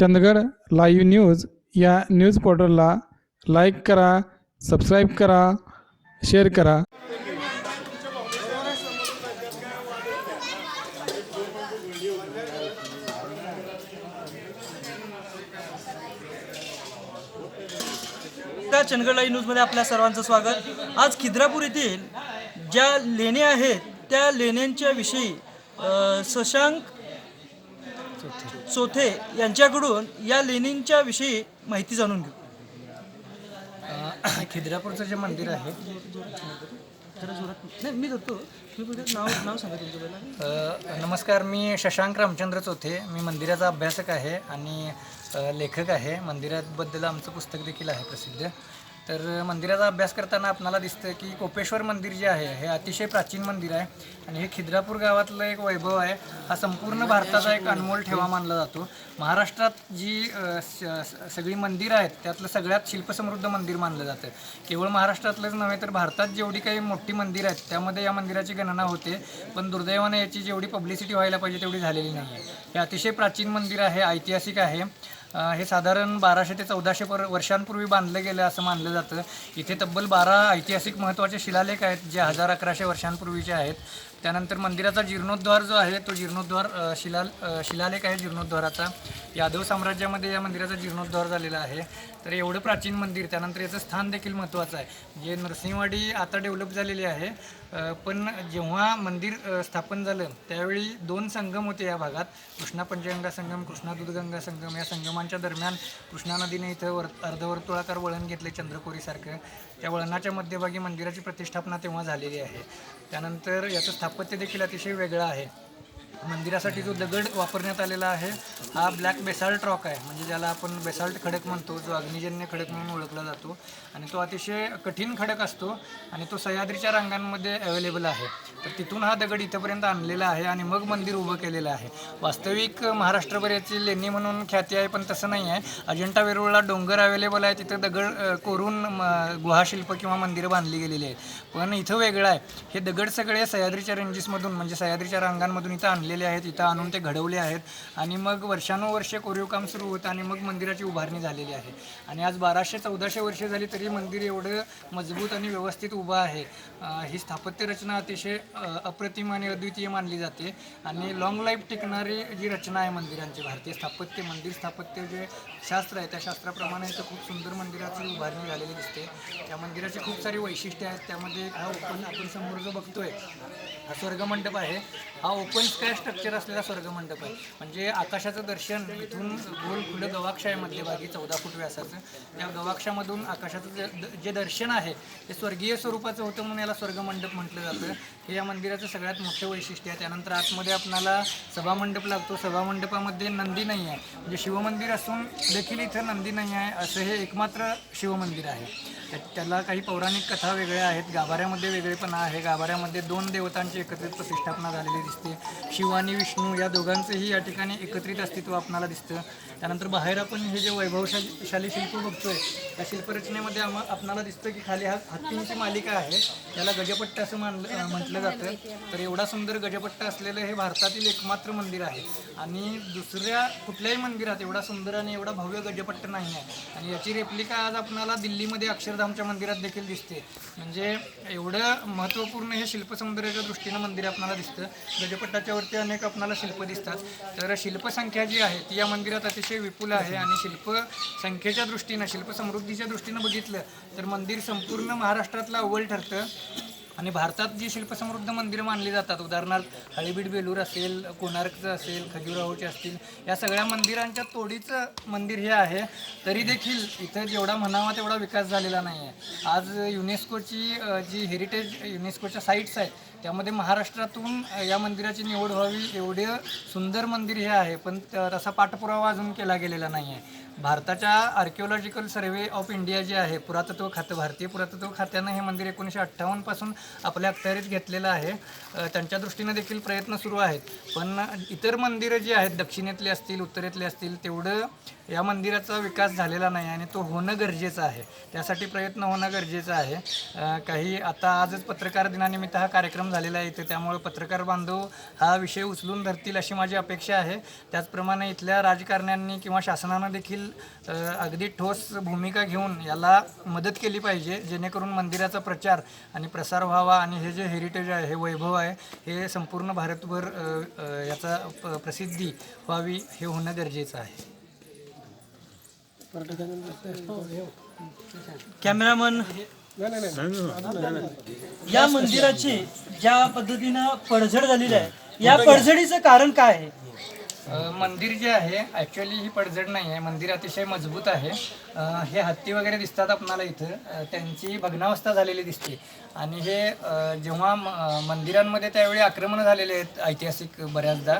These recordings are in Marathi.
चंदगड लाईव्ह न्यूज या न्यूज पोर्टलला लाईक करा सबस्क्राईब करा शेअर करा. त्या चंदगड लाईव्ह न्यूजमध्ये आपल्या सर्वांचं स्वागत. आज खिद्रापूर येथील ज्या लेण्या आहेत त्या लेण्यांच्या विषयी शशांक चोथे यांच्याकडून या लेणींच्या विषयी माहिती जाणून घेऊ. खिद्रापूरचं जे मंदिर आहे नाही मी धरतो मी बोलतो, नाव नाव सांगा तुमचं पहिला. अ, नमस्कार मी शशांक रामचंद्र चौथे. मी मंदिराचा अभ्यासक आहे आणि लेखक आहे. मंदिराबद्दल आमचं पुस्तक देखील आहे प्रसिद्ध. तर मंदिराचा अभ्यास करताना आपणाला दिसतं की कोपेश्वर मंदिर जे आहे हे अतिशय प्राचीन मंदिर आहे आणि हे खिद्रापूर गावातलं एक वैभव आहे. हा संपूर्ण भारताचा एक अनमोल ठेवा मानला जातो. महाराष्ट्रात जी स- सगळी मंदिरं आहेत त्यातलं सगळ्यात शिल्पसमृद्ध मंदिर मानलं जातं. केवळ महाराष्ट्रातलंच नव्हे तर भारतात जेवढी काही मोठी मंदिरं आहेत त्यामध्ये या मंदिराची गणना होते. पण दुर्दैवाने याची जेवढी पब्लिसिटी व्हायला पाहिजे तेवढी झालेली नाही आहे हे अतिशय प्राचीन मंदिर आहे ऐतिहासिक आहे. हे साधारण बाराशे ते चौदाशे पर वर्षांपूर्वी बांधलं गेलं असं मानलं जातं. इथे तब्बल बारा ऐतिहासिक महत्त्वाचे शिलालेख आहेत जे हजार अकराशे वर्षांपूर्वीचे आहेत. त्यानंतर मंदिराचा जीर्णोद्धार जो आहे तो जीर्णोद्धार शिला शिलालेख आहे जीर्णोद्धाराचा. यादव साम्राज्यामध्ये या मंदिराचा जीर्णोद्धार झालेला आहे. तर एवढं प्राचीन मंदिर त्यानंतर याचं स्थान देखील महत्त्वाचं आहे. जे नरसिंहवाडी आता डेव्हलप झालेली आहे पण जेव्हा मंदिर स्थापन झालं त्यावेळी दोन संगम होते या भागात. कृष्णा पंचगंगा संगम कृष्णा दूधगंगा संगम. या संगमांच्या दरम्यान कृष्णा नदीने इथं वर अर्धवर्तुळाकार वळण घेतले चंद्रकोरीसारखं. त्या वळणाच्या मध्यभागी मंदिराची प्रतिष्ठापना तेव्हा झालेली आहे. त्यानंतर याचं स्थापत्य देखील अतिशय वेगळं आहे. मंदिरासाठी जो दगड वापरण्यात आलेला आहे हा ब्लॅक बेसाल्ट रॉक आहे. म्हणजे ज्याला आपण बेसाल्ट खडक म्हणतो जो अग्निजन्य खडक म्हणून ओळखला जातो. आणि तो अतिशय कठीण खडक असतो आणि तो सह्याद्रीच्या रांगांमध्ये अवेलेबल आहे. तर तिथून हा दगड इथंपर्यंत आणलेला आहे आणि मग मंदिर उभं केलेलं आहे. वास्तविक महाराष्ट्रभर याची लेणी म्हणून ख्याती आहे पण तसं नाही आहे. अजिंठा वेरूळला डोंगर अवेलेबल आहे तिथं दगड कोरून म, गुहाशिल्प किंवा मंदिरं बांधली गेलेली आहेत. पण इथं वेगळं आहे. हे दगड सगळे सह्याद्रीच्या रेंजेसमधून म्हणजे सह्याद्रीच्या रांगांमधून इथं आणलेले आहेत इथं आणून ते घडवले आहेत. आणि मग वर्षानुवर्षे कोरीव काम सुरू होतं आणि मग मंदिराची उभारणी झालेली आहे. आणि आज बाराशे चौदाशे वर्षे झाली तरी मंदिर एवढं मजबूत आणि व्यवस्थित उभं आहे. ही स्थापत्य रचना अतिशय अप्रतिम आणि अद्वितीय मानली जाते. आणि लॉंग लाईफ टिकणारी जी रचना आहे मंदिरांची भारतीय स्थापत्य मंदिर स्थापत्य जे शास्त्र आहे त्या शास्त्राप्रमाणे इथं खूप सुंदर मंदिराची उभारणी झालेली दिसते. त्या मंदिराची खूप सारी वैशिष्ट्ये आहेत. त्यामध्ये हा ओपन आपण समोर जो बघतोय हा स्वर्गमंडप आहे. हा ओपन स्काय स्ट्रक्चर असलेला स्वर्गमंडप आहे. म्हणजे आकाशाचं दर्शन इथून गोल खुलं गवाक्ष आहे मध्यभागी चौदा फूट व्यासाचं. त्या गवाक्षामधून आकाशाचं जे जे दर्शन आहे ते स्वर्गीय स्वरूपाचं होतं म्हणून याला स्वर्गमंडप म्हटलं जातं. हे या मंदिराचं सगळ्यात मोठं वैशिष्ट्य आहे. त्यानंतर आतमध्ये आपणाला सभामंडप लागतो. सभामंडपामध्ये नंदी नाही आहे. म्हणजे शिवमंदिर असून देखील इथं नंदी नाही आहे. असं हे एकमात्र शिवमंदिर आहे. त्याला काही पौराणिक कथा वेगळ्या आहेत. गाभाऱ्यामध्ये वेगळेपणा आहे. गाभाऱ्यामध्ये दोन देवतांची एकत्रित प्रतिष्ठापना झालेली दिसते. शिव आणि विष्णू या दोघांचंही या ठिकाणी एकत्रित अस्तित्व आपणाला दिसतं. त्यानंतर बाहेर आपण हे जे वैभवशाली शाली शिल्प बघतोय त्या शिल्परचनेमध्ये आम्हा आपणाला दिसतं की खाली हा हत्तींची मालिका आहे. त्याला गजपट्ट असं मानलं म्हटलं जातं. तर एवढा सुंदर गजपट्ट असलेलं हे भारतातील एकमात्र मंदिर आहे. आणि दुसऱ्या कुठल्याही मंदिरात एवढा सुंदर आणि एवढा भव्य गजपट्ट नाही आहे. आणि याची रेप्लिका आज आपणाला दिल्लीमध्ये अक्षरधामच्या मंदिरात देखील दिसते. म्हणजे एवढं महत्त्वपूर्ण हे शिल्पसौंदर्याच्या दृष्टीनं मंदिर आपणाला दिसतं. गजपट्टाच्या वरती अनेक आपणाला शिल्प दिसतात. तर शिल्पसंख्या जी आहे ती या मंदिरात अतिशय विपुल आहे आणि शिल्प संख्येच्या दृष्टीनं शिल्पसमृद्धीच्या दृष्टीनं बघितलं तर मंदिर संपूर्ण महाराष्ट्रातलं अव्वल ठरतं. आणि भारतात जी शिल्पसमृद्ध मंदिरं मानली जातात उदाहरणार्थ हळीबीड बेलूर असेल कोणार्कचं असेल खजुराहोचे असतील या सगळ्या मंदिरांच्या तोडीचं मंदिर हे आहे. तरी देखील इथं जेवढा म्हणावा तेवढा विकास झालेला नाही आहे आज युनेस्कोची जी हेरिटेज युनेस्कोच्या साईट्स आहेत त्यामध्ये महाराष्ट्रातून या मंदिराची निवड व्हावी एवढे सुंदर मंदिर हे आहे. पण तसा पाठपुरावा अजून केला गेलेला नाही आहे भारताच्या आर्किओलॉजिकल सर्वे ऑफ इंडिया जे आहे पुरातत्व खातं भारतीय पुरातत्व खात्यानं हे मंदिर एकोणीसशे अठ्ठावन्नपासून आपल्या अखत्यारीत घेतलेलं आहे. त्यांच्या दृष्टीनं देखील प्रयत्न सुरू आहेत. पण इतर मंदिरं जी आहेत दक्षिणेतली असतील उत्तरेतली असतील तेवढं या मंदिराचा विकास झालेला नाही आणि तो होणं गरजेचं आहे. त्यासाठी प्रयत्न होणं गरजेचं आहे. काही आता आजच पत्रकार दिनानिमित्त हा कार्यक्रम झालेला आहे इथे. त्यामुळे पत्रकार बांधव हा विषय उचलून धरतील अशी माझी अपेक्षा आहे. त्याचप्रमाणे इथल्या राजकारण्यांनी किंवा शासनानं देखील अगदी ठोस भूमिका घेऊन याला मदत केली पाहिजे जेणेकरून मंदिराचा प्रचार आणि प्रसार व्हावा आणि हे जे हेरिटेज आहे हे वैभव आहे हे संपूर्ण भारतभर याचा प- प्रसिद्धी व्हावी हे होणं गरजेचं आहे. कॅमेरामन या मंदिराची ज्या पद्धतीनं पडझड झालेली आहे या पडझडीचं कारण काय आहे? मंदिर जे आहे ॲक्च्युली ही पडझड नाही आहे मंदिर अतिशय मजबूत आहे. हे हत्ती वगैरे दिसतात आपणाला इथं. त्यांची भग्नावस्था झालेली दिसते. आणि हे जेव्हा म- मंदिरांमध्ये त्यावेळी आक्रमण झालेले आहेत ऐतिहासिक बऱ्याचदा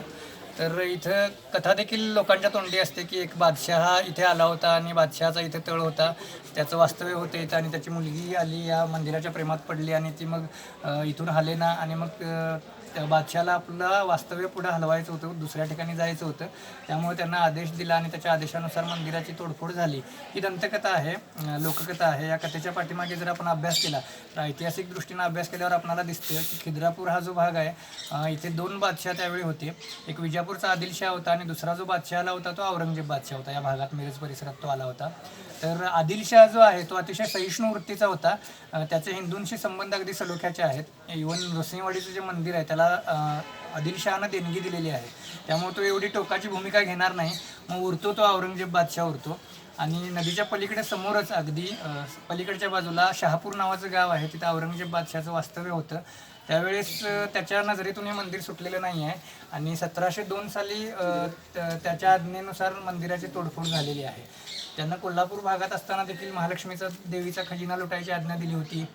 तर इथं कथा देखील लोकांच्या तोंडी असते की एक बादशहा इथे आला होता आणि बादशहाचा इथे तळ होता. त्याचं वास्तव्य होतं इथं आणि त्याची मुलगी आली या मंदिराच्या प्रेमात पडली आणि ती मग इथून हलेना आणि मग त्या बादशाला आपलं वास्तव्य पुढे हलवायचं होतं दुसऱ्या ठिकाणी जायचं होतं. त्यामुळे त्यांना आदेश दिला आणि त्याच्या आदेशानुसार मंदिराची तोडफोड झाली. ही दंतकथा आहे लोककथा आहे. या कथेच्या पाठीमागे जर आपण अभ्यास केला तर ऐतिहासिक दृष्टीनं अभ्यास केल्यावर आपल्याला दिसतं की खिद्रापूर हा जो भाग आहे इथे दोन बादशाह त्यावेळी होते. एक विजापूरचा आदिलशाह होता आणि दुसरा जो बादशाह आला होता तो औरंगजेब बादशाह होता. या भागात मिरज परिसरात तो आला होता. तर आदिलशाह जो आहे तो अतिशय सहिष्णू वृत्तीचा होता. त्याचे हिंदूंशी संबंध अगदी सलोख्याचे आहेत. इवन नृसिंहवाडीचं जे मंदिर आहे त्याला आदिलशहानं देणगी दिलेली आहे. त्यामुळे तो एवढी टोकाची भूमिका घेणार नाही. मग उरतो तो औरंगजेब बादशाह उरतो. आणि नदीच्या पलीकडे समोरच अगदी पलीकडच्या बाजूला शहापूर नावाचं गाव आहे. तिथं औरंगजेब बादशाचं वास्तव्य होतं. त्यावेळेस त्याच्या नजरेतून हे मंदिर सुटलेलं नाही आहे. आणि सतराशे दोन साली त- त्याच्या आज्ञेनुसार मंदिराची तोडफोड झालेली आहे. त्यांना कोल्हापूर भागात असताना देखील महालक्ष्मीचा देवीचा खजिना लुटायची आज्ञा दिली होती.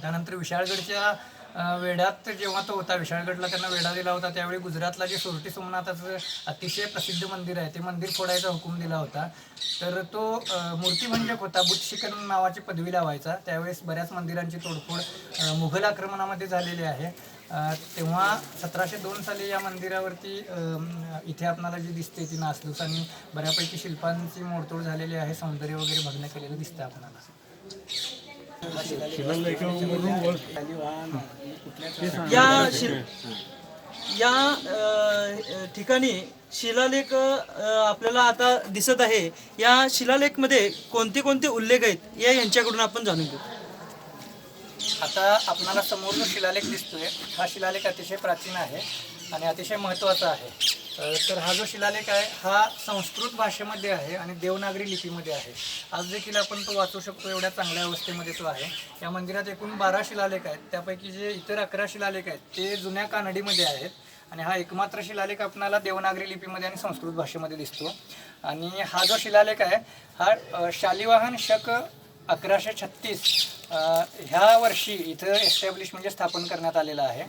त्यानंतर विशाळगडच्या वेढ्यात जेव्हा तो होता विशाळगडला त्यांना वेढा दिला होता त्यावेळी गुजरातला जे सोरटी सोमनाथाचं अतिशय प्रसिद्ध मंदिर आहे ते मंदिर फोडायचा हुकूम दिला होता. तर तो अं, मूर्तिभंजक होता बुद्धशिकन नावाची पदवी लावायचा. त्यावेळेस बऱ्याच मंदिरांची तोडफोड मुघल आक्रमणामध्ये झालेली आहे. तेव्हा सतराशे दोन साली या मंदिरावरती इथे आपणाला जी दिसते ती नासलूस आणि बऱ्यापैकी शिल्पांची मोडतोड झालेली आहे सौंदर्य वगैरे भग्न केलेलं दिसतं आपणाला. या शि- या ठिकाणी शिलालेख आपल्याला आता दिसत आहे. या शिलालेखमध्ये कोणते कोणते उल्लेख आहेत या यांच्याकडून आपण जाणून घेऊ. आता आपणाला समोर शिलालेख दिसतोय हा शिलालेख अतिशय प्राचीन आहे आणि अतिशय महत्त्वाचा आहे. तर हा जो शिलालेख आहे हा संस्कृत भाषेमध्ये आहे आणि देवनागरी लिपीमध्ये आहे. आज देखील आपण तो वाचू शकतो एवढ्या चांगल्या अवस्थेमध्ये तो आहे. या मंदिरात एकूण बारा शिलालेख आहेत. त्यापैकी जे इतर अकरा शिलालेख आहेत ते जुन्या कानडीमध्ये आहेत. आणि हा एकमात्र शिलालेख आपणाला देवनागरी लिपीमध्ये आणि संस्कृत भाषेमध्ये दिसतो. आणि हा जो शिलालेख आहे हा शालिवाहन शक अकराशे छत्तीस ह्या वर्षी इथं एस्टॅब्लिश म्हणजे स्थापन करण्यात आलेलं आहे.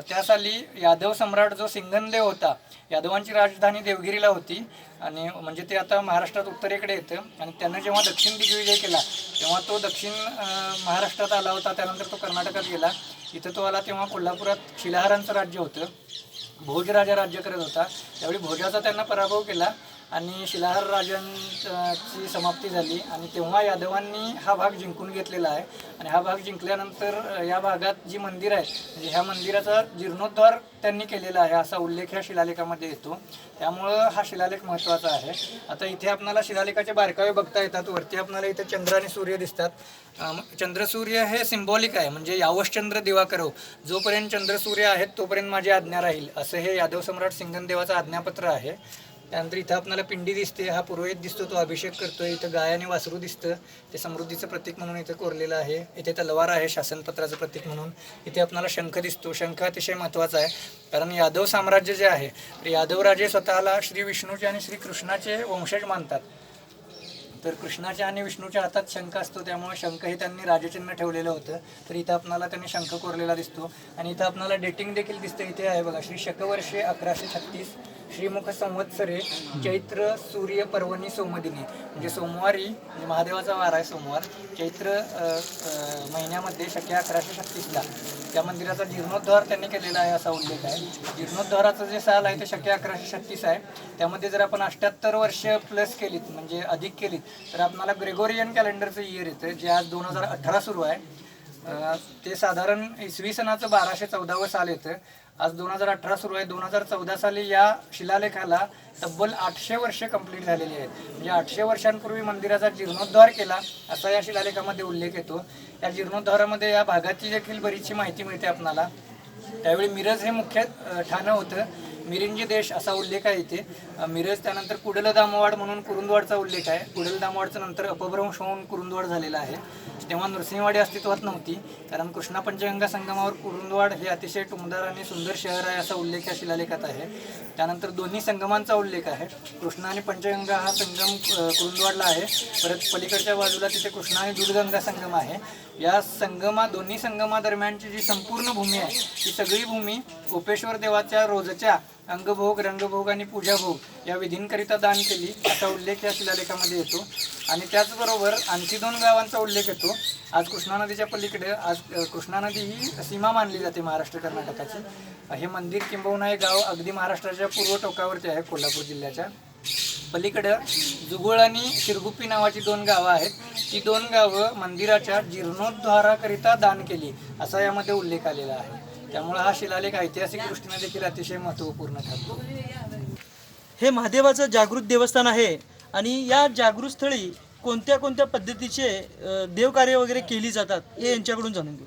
त्या साली यादव सम्राट जो सिंगनदेव होता यादवांची राजधानी देवगिरीला होती. आणि म्हणजे ते आता महाराष्ट्रात उत्तरेकडे येतं. आणि त्यानं जेव्हा दक्षिण दिग्विजय केला तेव्हा तो दक्षिण महाराष्ट्रात आला होता. त्यानंतर तो कर्नाटकात गेला. इथं तो आला तेव्हा कोल्हापुरात शिलाहारांचं राज्य होतं. भोजराजा राज्य करत होता. त्यावेळी भोजाचा त्यांना पराभव केला. आणि शिलाहार राजांची समाप्ती झाली. आणि तेव्हा यादवांनी हा भाग जिंकून घेतलेला आहे. आणि हा भाग जिंकल्यानंतर या भागात जी मंदिर आहे म्हणजे ह्या मंदिराचा जीर्णोद्धार त्यांनी केलेला आहे असा उल्लेख ह्या शिलालेखामध्ये येतो. त्यामुळं हा शिलालेख महत्त्वाचा आहे. आता इथे आपल्याला शिलालेखाचे बारकावे बघता येतात. वरती आपल्याला इथे चंद्र आणि सूर्य दिसतात. चंद्रसूर्य चंद्र सूर्य हे सिम्बॉलिक आहे म्हणजे यावश्चंद्र दिवाकरव जोपर्यंत चंद्र सूर्य आहेत तोपर्यंत माझी आज्ञा राहील. असं हे यादव सम्राट सिंगनदेवाचं आज्ञापत्र आहे. त्यानंतर इथं आपल्याला पिंडी दिसते हा पुरोहित दिसतो तो अभिषेक करतोय इथं गाय आणि वासरू दिसतं ते समृद्धीचं प्रतीक म्हणून इथं कोरलेलं आहे. इथे तलवार आहे शासनपत्राचं प्रतीक म्हणून. इथे आपल्याला शंख दिसतो. शंख अतिशय महत्त्वाचा आहे कारण यादव साम्राज्य जे आहे यादवराजे स्वतःला श्री विष्णूचे आणि श्री कृष्णाचे वंशज मानतात. तर कृष्णाच्या आणि विष्णूच्या हातात शंख असतो त्यामुळे शंख हे त्यांनी राजचिन्ह ठेवलेलं होतं. तर इथं आपणाला त्यांनी शंख कोरलेला दिसतो. आणि इथं आपणाला डेटिंग देखील दिसतं. इथे आहे बघा श्री शकवर्षे अकराशे छत्तीस. श्रीमुख संवत्सरे चैत्र सूर्य पर्वणी सोमदिनी. म्हणजे सोमवारी म्हणजे महादेवाचा वार आहे सोमवार चैत्र महिन्यामध्ये शक्य अकराशे छत्तीसला. त्या मंदिराचा जीर्णोद्धार त्यांनी केलेला आहे असा उल्लेख आहे. जीर्णोद्धाराचं जे साल आहे ते शक्य अकराशे छत्तीस आहे. त्यामध्ये जर आपण अठ्ठ्याहत्तर वर्ष प्लस केलीत म्हणजे अधिक केलीत तर आपणाला ग्रेगोरियन कॅलेंडरचं इयर येतं जे आज दोन हजार अठरा सुरू आहे. ते साधारण इसवी सणाचं बाराशे चौदावं साल येतं. आज दोन हजार अठरा सुरू आहे. दोन हजार चौदा साली या शिलालेखाला तब्बल आठशे वर्ष कंप्लीट झालेली आहेत. म्हणजे आठशे वर्षांपूर्वी मंदिराचा जीर्णोद्धार केला असा या शिलालेखामध्ये उल्लेख येतो. या जीर्णोद्धारामध्ये या भागाची देखील बरीचशी माहिती मिळते आपणाला. त्यावेळी मिरज हे मुख्य ठाणं होतं. मिरिंजी देश असा उल्लेख आहे इथे. मिरज त्यानंतर कुडल दामवाड म्हणून कुरुंदवाडचा उल्लेख आहे. कुडल दामवाडचं नंतर अपभ्रंश होऊन कुरुंदवाड झालेला आहे. तेव्हा नृसिंहवाडी अस्तित्वात नव्हती कारण कृष्णा पंचगंगा संगमावर कुरुंदवाड हे अतिशय टुमदार आणि सुंदर शहर आहे असा उल्लेख या शिलालेखात आहे. त्यानंतर दोन्ही संगमांचा उल्लेख आहे. कृष्णा आणि पंचगंगा हा संगम कुरुंदवाडला आहे. परत पलीकडच्या बाजूला तिथे कृष्णा आणि दूधगंगा संगम आहे. या संगमा दोन्ही संगमादरम्यानची जी संपूर्ण भूमी आहे ती सगळी भूमी कोपेश्वर देवाच्या रोजच्या अंगभोग रंगभोग आणि पूजाभोग या विधींकरिता दान केली. असा उल्लेख या शिलालेखामध्ये येतो. आणि त्याचबरोबर आणखी दोन गावांचा उल्लेख येतो. आज कृष्णा नदीच्या पलीकडे आज कृष्णा नदी ही सीमा मानली जाते महाराष्ट्र कर्नाटकाची. हे मंदिर किंबहुना हे गाव अगदी महाराष्ट्राच्या पूर्व टोकावरती आहे कोल्हापूर जिल्ह्याच्या. पलीकडं जुगुळ आणि शिरगुप्पी नावाची दोन गावं आहेत. ती दोन गावं मंदिराच्या जीर्णोद्धाराकरिता दान केली असा यामध्ये उल्लेख आलेला आहे. त्यामुळे हा शिलालेख ऐतिहासिक दृष्टीने देखील अतिशय महत्त्वपूर्ण ठरतो. हे महादेवाचं जागृत देवस्थान आहे आणि या जागृत स्थळी कोणत्या कोणत्या पद्धतीचे अ, देवकार्य वगैरे केली जातात हे यांच्याकडून जाणून घेऊ.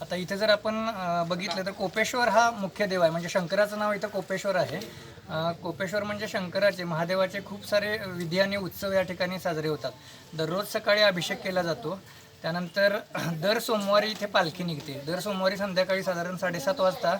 आता इथे जर आपण अ, बघितलं तर कोपेश्वर हा मुख्य देव आहे. म्हणजे शंकराचं नाव इथं कोपेश्वर आहे. अ, कोपेश्वर म्हणजे शंकराचे महादेवाचे खूप सारे विधी आणि उत्सव या ठिकाणी साजरे होतात. दररोज सकाळी अभिषेक केला जातो. त्यानंतर दर सोमवारी इथे पालखी निघते. दर सोमवारी संध्याकाळी साधारण साडेसात वाजता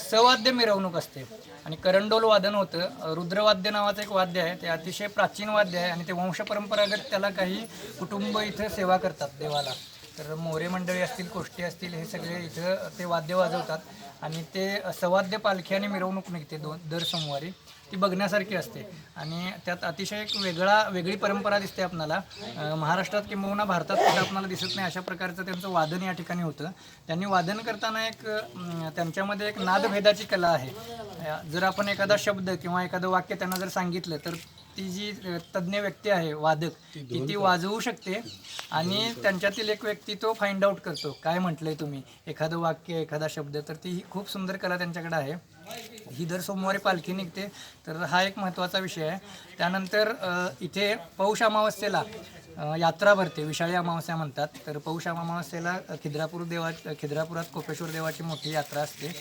सवाद्य मिरवणूक असते. आणि करंडोल वादन होतं. रुद्रवाद्य नावाचं एक वाद्य आहे. ते अतिशय प्राचीन वाद्य आहे आणि ते वंशपरंपरागत त्याला काही कुटुंब इथं सेवा करतात देवाला. तर मोरे मंडळी असतील कोष्टी असतील हे सगळे इथं ते वाद्य वाजवतात. आणि ते सवाद्य पालखी आणि मिरवणूक निघते दोन दर सोमवारी. ती बघण्यासारखी असते. आणि त्यात अतिशय एक वेगळा वेगळी परंपरा दिसते आपणाला महाराष्ट्रात किंबहुना भारतात सुद्धा आपल्याला दिसत नाही अशा प्रकारचं त्यांचं वादन या ठिकाणी होतं. त्यांनी वादन करताना एक त्यांच्यामध्ये एक नादभेदाची कला आहे. जर आपण एखादा शब्द किंवा एखादं वाक्य त्यांना जर सांगितलं तर ती जी तज्ज्ञ व्यक्ती आहे वादक ती ती वाजवू शकते आणि त्यांच्यातील एक व्यक्ती तो फाइंड आउट करतो. काय म्हटलंय तुम्ही? एखादं वाक्य एखादा शब्द तर ती ही खूप सुंदर कला त्यांच्याकडे आहे. ही दर सोमवारी पालखी निघते. तर हा एक महत्त्वाचा विषय आहे. त्यानंतर इथे पौष अमावस्येला यात्रा भरते. विशाळी अमावस्या म्हणतात. तर पौष अमावस्येला खिद्रापूर देवा खिद्रापुरात कोपेश्वर देवाची मोठी यात्रा असते.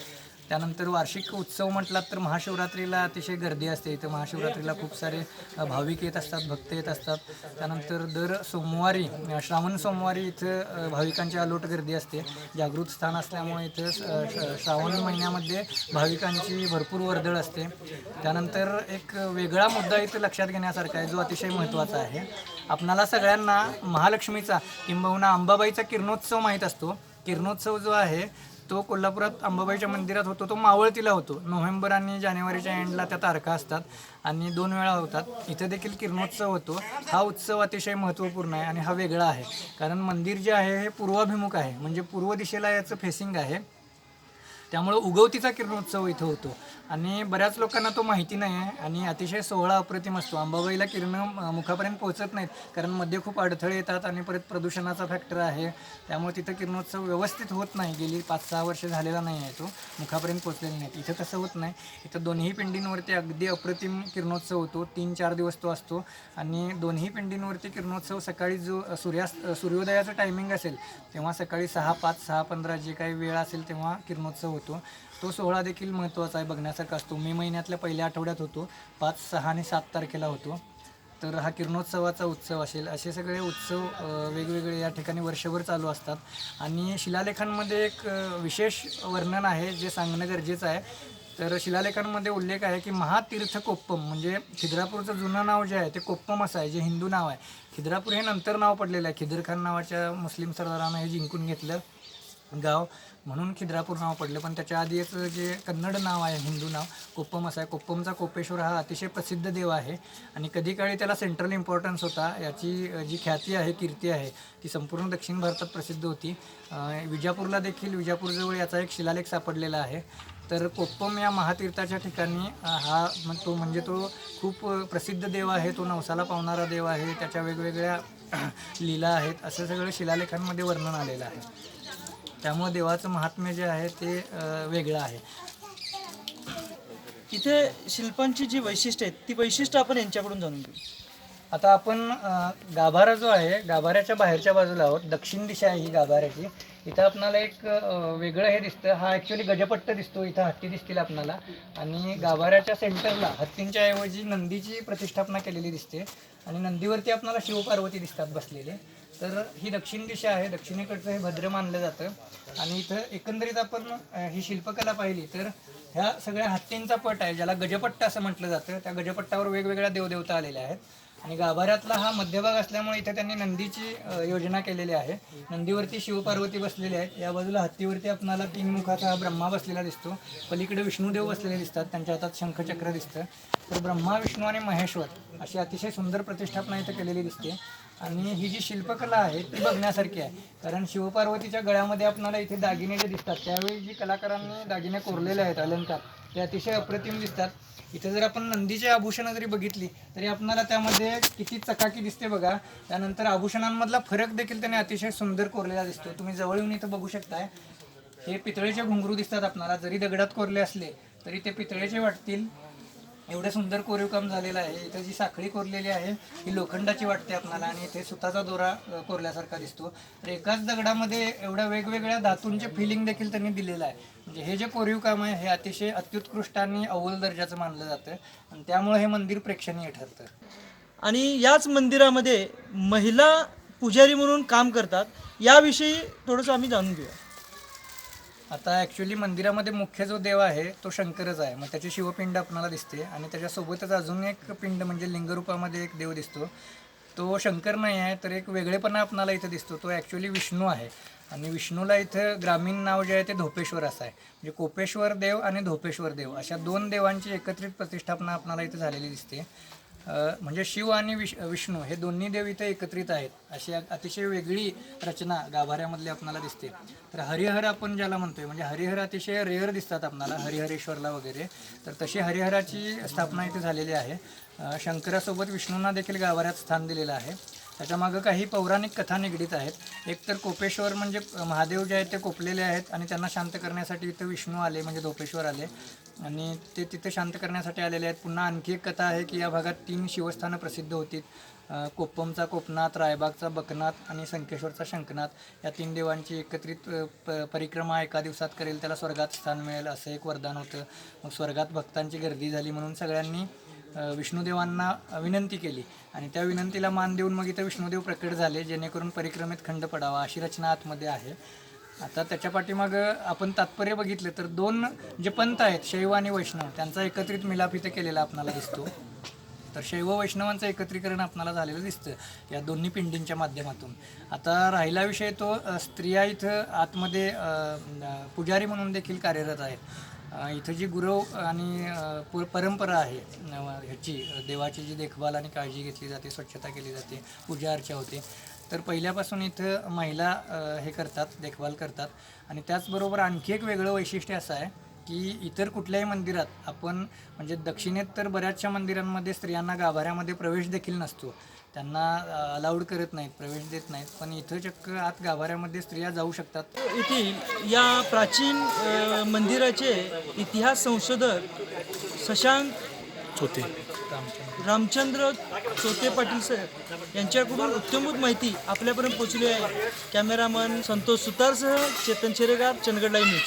त्यानंतर वार्षिक उत्सव म्हटलात तर महाशिवरात्रीला अतिशय गर्दी असते. इथं महाशिवरात्रीला खूप सारे भाविक येत असतात भक्त येत असतात. त्यानंतर दर सोमवारी श्रावण सोमवारी इथं भाविकांची अलोट गर्दी असते. जागृत स्थान असल्यामुळे इथं श- श्रावण महिन्यामध्ये भाविकांची भरपूर वर्दळ असते. त्यानंतर एक वेगळा मुद्दा इथं लक्षात घेण्यासारखा आहे जो अतिशय महत्त्वाचा आहे. आपणाला सगळ्यांना महालक्ष्मीचा किंबहुना अंबाबाईचा किरणोत्सव माहीत असतो. किरणोत्सव जो आहे तो कोल्हापुरात अंबाबाईच्या मंदिरात होतो तो मावळतीला होतो. नोव्हेंबर आणि जानेवारीच्या एंडला त्या तारखा असतात आणि दोन वेळा होतात. इथं देखील किरणोत्सव होतो. हा उत्सव अतिशय महत्त्वपूर्ण आहे आणि हा वेगळा आहे. कारण मंदिर जे आहे हे पूर्वाभिमुख आहे. म्हणजे पूर्व दिशेला याचं फेसिंग आहे. त्यामुळं उगवतीचा किरणोत्सव इथं होतो. आणि बऱ्याच लोकांना तो माहिती नाही आहे. आणि अतिशय सोहळा अप्रतिम असतो. अंबाबाईला किरणं मुखापर्यंत पोहोचत नाहीत. कारण मध्ये खूप अडथळे येतात आणि परत प्रदूषणाचा फॅक्टर आहे. त्यामुळे तिथं किरणोत्सव व्यवस्थित होत नाही. गेली पाच सहा वर्ष झालेला नाही आहे तो. मुखापर्यंत पोहोचलेला नाही. इथं तसं होत नाही. इथं दोन्ही पिंडींवरती अगदी अप्रतिम किरणोत्सव होतो. तीन चार दिवस तो असतो. आणि दोन्ही पिंडींवरती किरणोत्सव सकाळी जो सूर्यास्त सूर्योदयाचं टायमिंग असेल तेव्हा सकाळी सहा पाच सहा पंधरा जे काही वेळ असेल तेव्हा किरणोत्सव होतो. तो सोहळा देखील महत्त्वाचा आहे बघण्यासारखा असतो. मे महिन्यातल्या पहिल्या आठवड्यात होतो. पाच सहा आणि सात तारखेला होतो. तर हा किरणोत्सवाचा उत्सव असेल. असे सगळे उत्सव वेगवेगळे या ठिकाणी वर्षभर चालू असतात. आणि शिलालेखांमध्ये एक विशेष वर्णन आहे जे सांगणं गरजेचं आहे. तर शिलालेखांमध्ये उल्लेख आहे की महातीर्थ कोप्पम म्हणजे खिद्रापूरचं जुनं नाव जे आहे ते कोप्पम असं आहे जे हिंदू नाव आहे. खिद्रापूर हे नंतर नाव पडलेलं आहे. खिदरखान नावाच्या मुस्लिम सरदारानं हे जिंकून घेतलं. गाव म्हणून खिद्रापूर नाव पडलं. पण त्याच्या आधी एक जे कन्नड नाव आहे हिंदू नाव कोप्पम असं आहे. कोप्पमचा कोपेश्वर हा अतिशय प्रसिद्ध देव आहे. आणि कधी काळी त्याला सेंट्रल इम्पॉर्टन्स होता. याची जी ख्याती आहे कीर्ती आहे ती संपूर्ण दक्षिण भारतात प्रसिद्ध होती. विजापूरला देखील विजापूरजवळ याचा एक शिलालेख सापडलेला आहे. तर कोप्पम या महातीर्थाच्या ठिकाणी हा तो म्हणजे तो खूप प्रसिद्ध देव आहे. तो नवसाला पावणारा देव आहे. त्याच्या वेगवेगळ्या लीला आहेत. असं सगळं शिलालेखांमध्ये वर्णन आलेलं आहे. त्यामुळे देवाचं महात्म्य जे आहे ते वेगळं आहे. इथे शिल्पांची जी वैशिष्ट्य आहेत ती वैशिष्ट्य आपण यांच्याकडून जाणून घेऊ. आता आपण गाभारा जो आहे गाभाऱ्याच्या बाहेरच्या बाजूला आहोत. दक्षिण दिशा आहे ही गाभाऱ्याची. इथं आपणाला एक वेगळं हे दिसतं. हा ॲक्च्युली गजपट्ट दिसतो. इथं हत्ती दिसतील आपणाला. आणि गाभाऱ्याच्या सेंटरला हत्तींच्या ऐवजी नंदीची प्रतिष्ठापना केलेली दिसते. आणि नंदीवरती आपणाला शिवपार्वती दिसतात बसलेले. तर ही दक्षिण दिशा आहे. दक्षिणेकडचं हे भद्र मानलं जातं. आणि इथं एकंदरीत आपण ही शिल्पकला पाहिली तर ह्या सगळ्या हत्तींचा पट आहे ज्याला गजपट्ट असं म्हटलं जातं. त्या गजपट्टावर वेगवेगळ्या देवदेवता आलेल्या आहेत. आणि गाभाऱ्यातला हा मध्यभाग असल्यामुळे इथे त्यांनी नंदीची योजना केलेली आहे. नंदीवरती शिवपार्वती बसलेले आहेत. या बाजूला हत्तीवरती आपणाला तीन मुखाचा हा ब्रह्मा बसलेला दिसतो. पलीकडे विष्णुदेव बसलेले दिसतात. त्यांच्या हातात शंखचक्र दिसतं. तर ब्रह्मा विष्णू आणि महेश्वर अशी अतिशय सुंदर प्रतिष्ठापना इथं केलेली दिसते. आणि ही जी शिल्पकला आहे ती बघण्यासारखी आहे. कारण शिवपार्वतीच्या गळ्यामध्ये आपल्याला इथे दागिने जे दिसतात त्यावेळी जी कलाकारांनी दागिने कोरलेले आहेत अलंकार ते अतिशय अप्रतिम दिसतात. इथे जर आपण नंदीची आभूषणं जरी बघितली तरी आपल्याला त्यामध्ये किती चकाकी दिसते बघा. त्यानंतर आभूषणांमधला फरक देखील त्याने अतिशय सुंदर कोरलेला दिसतो. तुम्ही जवळ येऊन इथं बघू शकताय. हे पितळेचे घुंगरू दिसतात आपल्याला जरी दगडात कोरले असले तरी ते पितळेचे वाटतील. एवढं सुंदर कोरीव काम झालेलं आहे. इथं जी साखळी कोरलेली आहे ही लोखंडाची वाटते आपणाला आणि इथे सुताचा दोरा कोरल्यासारखा दिसतो. तर एकाच दगडामध्ये एवढ्या वेगवेगळ्या धातूंचे फिलिंग देखील त्यांनी दिलेलं आहे. म्हणजे हे जे कोरीव काम आहे हे अतिशय अत्युत्कृष्ट आणि अव्वल दर्जाचं मानलं जातं आणि त्यामुळे हे मंदिर प्रेक्षणीय ठरतं. आणि याच मंदिरामध्ये महिला पुजारी म्हणून काम करतात. याविषयी थोडंसं आम्ही जाणून घेऊया. आता ॲक्च्युली मंदिरामध्ये मुख्य जो देव आहे तो शंकरच आहे. मग त्याची शिवपिंड आपणाला दिसते आणि त्याच्यासोबतच अजून एक पिंड म्हणजे लिंगरूपामध्ये एक देव दिसतो. तो शंकर नाही आहे तर एक वेगळेपणा आपणाला इथं दिसतो. तो ॲक्च्युली विष्णू आहे. आणि विष्णूला इथं ग्रामीण नाव जे आहे ते धोपेश्वर असं आहे. म्हणजे कोपेश्वर देव आणि धोपेश्वर देव अशा दोन देवांची एकत्रित प्रतिष्ठापना आपणाला इथं झालेली दिसते. म्हणजे शिव आणि विष विष्णू हे दोन्ही देव इथे एकत्रित आहेत अशी अतिशय वेगळी रचना गाभाऱ्यामधली आपणाला दिसते. तर हरिहर आपण ज्याला म्हणतोय म्हणजे हरिहर अतिशय रेअर दिसतात आपणाला हरिहरेश्वरला वगैरे. तर तशी हरिहराची स्थापना इथे झालेली आहे. शंकरासोबत विष्णूंना देखील गाभाऱ्यात स्थान दिलेलं आहे. त्याच्यामागं काही पौराणिक कथा निगडीत आहेत. एक तर कोपेश्वर म्हणजे महादेव जे आहेत ते कोपलेले आहेत आणि त्यांना शांत करण्यासाठी इथं विष्णू आले म्हणजे धोपेश्वर आले. आणि ते तिथे शांत करण्यासाठी आलेले आहेत. पुन्हा आणखी एक कथा आहे की या भागात तीन शिवस्थानं प्रसिद्ध होती कोप्पमचा कोपनाथ रायबागचा बकनाथ आणि संकेश्वरचा शंखनाथ. या तीन देवांची एकत्रित प परिक्रमा एका दिवसात करेल त्याला स्वर्गात स्थान मिळेल असं एक वरदान होतं. मग स्वर्गात भक्तांची गर्दी झाली म्हणून सगळ्यांनी विष्णुदेवांना विनंती केली. आणि त्या विनंतीला मान देऊन मग इथं विष्णुदेव प्रकट झाले जेणेकरून परिक्रमेत खंड पडावा अशी रचना आतमध्ये आहे. आता त्याच्या पाठीमागं आपण तात्पर्य बघितलं तर दोन जे पंथ आहेत शैव आणि वैष्णव त्यांचा एकत्रित मिलाप इथं केलेला आपणाला दिसतो. तर शैव वैष्णवांचं एकत्रीकरण आपणाला झालेलं दिसतं या दोन्ही पिंडींच्या माध्यमातून. आता राहिला विषय तो स्त्रिया इथं आतमध्ये पुजारी म्हणून देखील कार्यरत आहेत. इथं जी गुरव आणि अ, परंपरा आहे ह्याची देवाची जी देखभाल आणि काळजी घेतली जाते स्वच्छता केली जाते पूजा अर्चा होते तर पहिल्यापासून इथं महिला हे करतात देखभाल करतात आणि त्याचबरोबर आणखी एक वेगळं वैशिष्ट्य असं आहे की इतर कुठल्याही मंदिरात आपण म्हणजे दक्षिणेत तर बऱ्याचशा मंदिरांमध्ये स्त्रियांना गाभाऱ्यामध्ये प्रवेश देखील नसतो. त्यांना अलाउड करत नाहीत प्रवेश देत नाहीत. पण इथं चक्क आत गाभाऱ्यामध्ये स्त्रिया जाऊ शकतात. येथील या प्राचीन मंदिराचे इतिहास संशोधक शशांक चोते रामचंद्र चोते पाटील सर यांच्याकडून उत्तमूत माहिती आपल्यापर्यंत पोहोचली आहे. कॅमेरामन संतोष सुतारसह चेतन शेरेगार चंदगड लाईव्ह न्यूज.